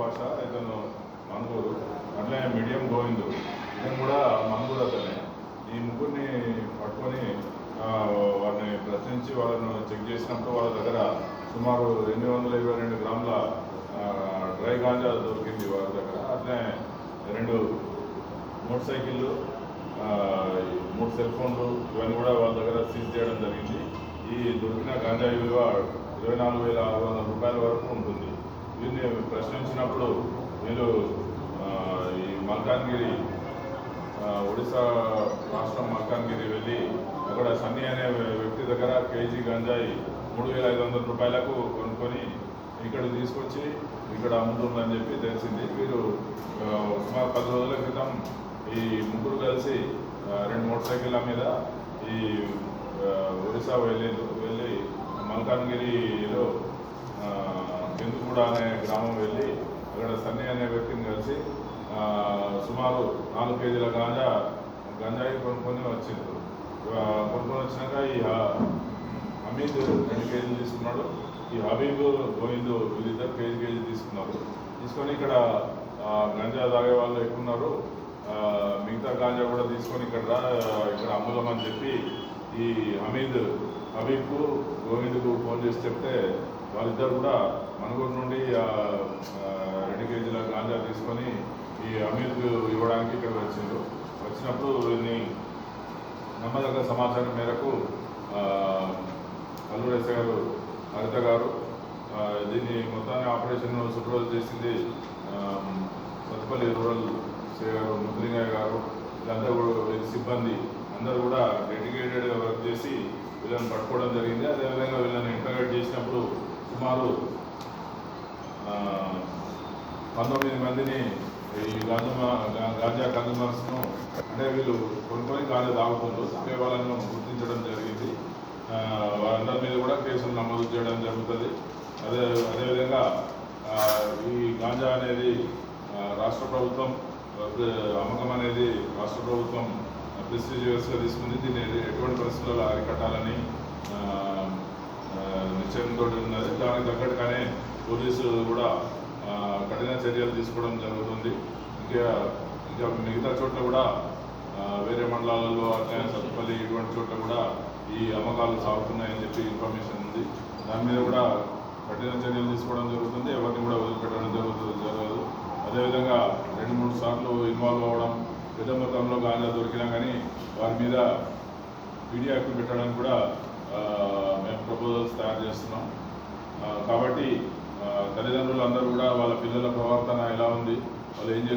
పాషా ఇతను మంగూరు అట్లే మీడియం గోవిందు ఇతను కూడా మంగూరు అతనే. ఈ ముగ్గురిని పట్టుకొని వారిని ప్రశ్నించి వాళ్ళను చెక్ చేసినప్పుడు వాళ్ళ దగ్గర సుమారు ఎనిమిది వందల ఇరవై రెండు గ్రాముల డ్రై గాంజా దొరికింది వాళ్ళ దగ్గర. అట్లే రెండు మోటార్ సైకిళ్ళు మూడు సెల్ ఫోన్లు ఇవన్నీ కూడా వాళ్ళ దగ్గర సీజ్ చేయడం జరిగింది. ఈ దొరికిన గాంజా విలువ ఇరవై నాలుగు వేల ఆరు వందల రూపాయల వీరిని ప్రశ్నించినప్పుడు మీరు ఈ మల్కాన్గిరి ఒడిశా రాష్ట్రం మల్కాన్గిరి వెళ్ళి అక్కడ సన్నీ అనే వ్యక్తి దగ్గర కేజీ గంజాయి మూడు వేల ఐదు వందల రూపాయలకు కొనుక్కొని ఇక్కడ తీసుకొచ్చి ఇక్కడ అమ్ముతుందని చెప్పి తెలిసింది. వీరు సుమారు పది రోజుల క్రితం ఈ ముగ్గురు కలిసి రెండు మోటార్ సైకిళ్ళ మీద ఈ ఒడిశా వెళ్ళి వెళ్ళి మల్కాన్గిరి కెందుగూడ అనే గ్రామం వెళ్ళి అక్కడ సన్నీ అనే వ్యక్తిని కలిసి సుమారు నాలుగు కేజీల గాంజా గంజాయి కొనుక్కొని వచ్చిండ్రు. కొనుక్కొని వచ్చినాక ఈ హమీద్ రెండు కేజీలు తీసుకున్నాడు. ఈ హబీబ్ గోవింద్ వీళ్ళిద్దరు కేజీ కేజీ తీసుకున్నారు. తీసుకొని ఇక్కడ గంజా తాగే వాళ్ళు ఎక్కువ ఉన్నారు మిగతా గాంజా కూడా తీసుకొని ఇక్కడ ఇక్కడ అమ్ముదామని చెప్పి ఈ హమీద్ హబీబ్కు గోవింద్కు ఫోన్ చేసి చెప్తే వాళ్ళిద్దరు కూడా మనుగోడు నుండి రెండు కేజీల గాంజా తీసుకొని ఈ అమీర్కు ఇవ్వడానికి ఇక్కడ వచ్చిండ్రు. వచ్చినప్పుడు వీళ్ళని నమ్మదగ్గ సమాచారం మేరకు ఆ, ఎస్ఐ గారు హరిత గారు దీన్ని మొత్తాన్ని ఆపరేషన్ సూపర్వైజ్ చేసింది సత్పల్లి రూరల్ సిఐ గారు ముద్రింగయ్య గారు వీళ్ళందరూ కూడా సిబ్బంది అందరూ కూడా డెడికేటెడ్గా వర్క్ చేసి వీళ్ళని పట్టుకోవడం జరిగింది. అదేవిధంగా వీళ్ళని ఇంటర్గేట్ చేసినప్పుడు సుమారు పంతొమ్మిది మందిని ఈ గాంజా గాంజా కన్జ్యూమర్స్ను అంటే వీళ్ళు కొనుక్కొని గాంజా తాగుతుండ్రు. తాగే వాళ్ళను గుర్తించడం జరిగింది. వారందరి మీద కూడా కేసులు నమోదు చేయడం జరుగుతుంది. అదే అదేవిధంగా ఈ గాంజా అనేది రాష్ట్ర ప్రభుత్వం అమ్మకం అనేది రాష్ట్ర ప్రభుత్వం ప్రెస్టీజియస్గా తీసుకుని దీన్ని ఎటువంటి పరిస్థితుల్లో అరికట్టాలని నిశ్చయంతో ఉన్నది దానికి తగ్గట్టుగానే పోలీసులు కూడా కఠిన చర్యలు తీసుకోవడం జరుగుతుంది. ఇంకా ఇంకా మిగతా చోట్ల కూడా వేరే మండలాలలో అట్లా సత్తుపల్లి ఇటువంటి చోట్ల కూడా ఈ అమ్మకాలు సాగుతున్నాయని చెప్పి ఇన్ఫర్మేషన్ ఉంది. దాని మీద కూడా కఠిన చర్యలు తీసుకోవడం జరుగుతుంది. ఎవరిని కూడా వదిలిపెట్టడం జరుగుతుంది జరగదు. అదేవిధంగా రెండు మూడు సార్లు ఇన్వాల్వ్ అవ్వడం పెద్ద మొత్తంలో గాంజా దొరికినా కానీ వారి మీద పీడియా యాక్ట్ పెట్టడానికి కూడా మేము ప్రపోజల్స్ తయారు చేస్తున్నాం. కాబట్టి తల్లిదండ్రులు అందరూ కూడా వాళ్ళ పిల్లల ప్రవర్తన ఎలా ఉంది వాళ్ళు ఏం